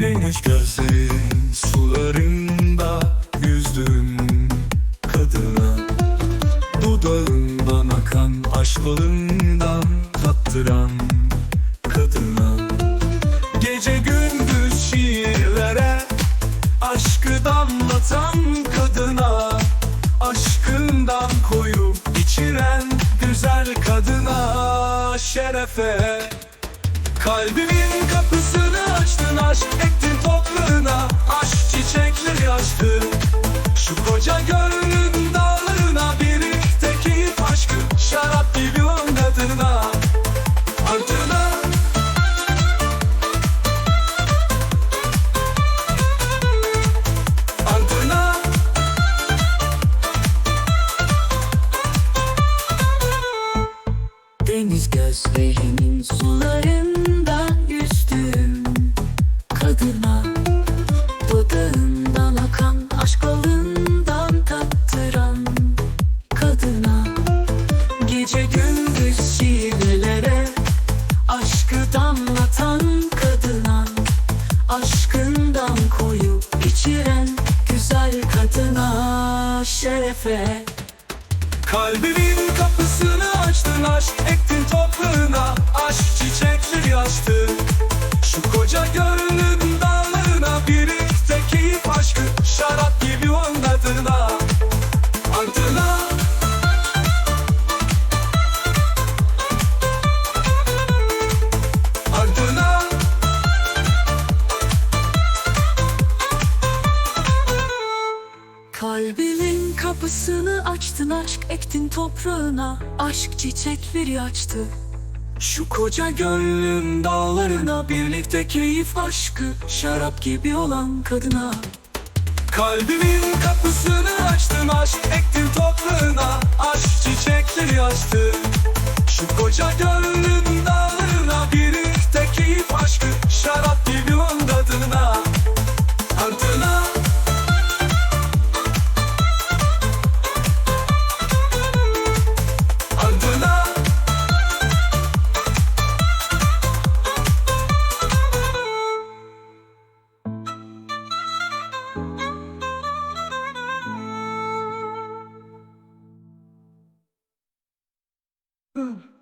Gümüş gözlerin sularında yüzdüm kadına. Dudağından akan aşk balından tattıran kadına. Gece gündüz şiirlere aşkı damlatan kadına. Aşkından koyup içiren güzel kadına şerefe. Kalbimin kapısını açtın aşk Deniz gözlerinin sularında yüzdüm. Kadına Dudağından akan aşk balından tattıran Kadına. Gece gündüz şiirlere Aşkı damlatan kadına. Aşkından koyup içiren güzel kadına Şerefe. Kalbimin kapısını açtın aşk kapısını açtın aşk ektin toprağına. Aşk çiçekleri açtı. Şu koca gönlün dağlarına Birlikte keyif aşkı Şarap gibi olan kadına. Kalbimin kapısını açtın aşk ektin toprağına. Aşk çiçekleri açtın Şu koca gönlün 嗯。